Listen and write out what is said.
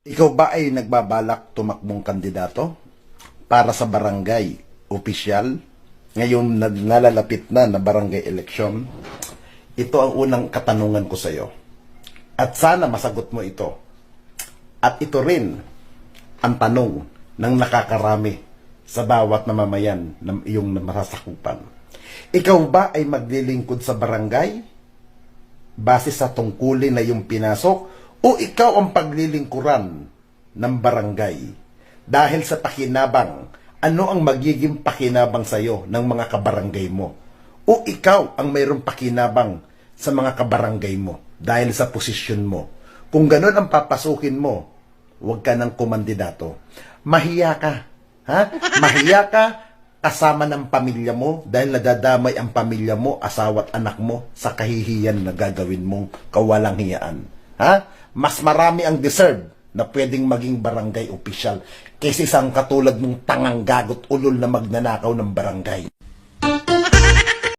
Ikaw ba ay nagbabalak tumakbong kandidato para sa barangay opisyal? Ngayon na nalalapit na na barangay election. Ito ang unang katanungan ko sa iyo. At sana masagot mo ito. At ito rin ang tanong ng nakakarami sa bawat namamayan ng iyong masasakupan. Ikaw ba ay maglilingkod sa barangay base sa tungkulin na iyong pinasok o ikaw ang paglilingkuran ng barangay dahil sa pakinabang ano ang magiging pakinabang sa iyo ng mga kabarangay mo? O ikaw ang mayroong pakinabang sa mga kabarangay mo dahil sa posisyon mo? Kung ganun ang papasukin mo huwag ka ng kumandidato. Mahiya ka ha? Mahiya ka kasama ng pamilya mo dahil nadadamay ang pamilya mo, asawa at anak mo sa kahihiyan na gagawin mong kawalang hiyaan. Ha? Mas marami ang deserve na pwedeng maging barangay official kaysa isang katulad mong tangang gagot ulol na magnanakaw ng barangay.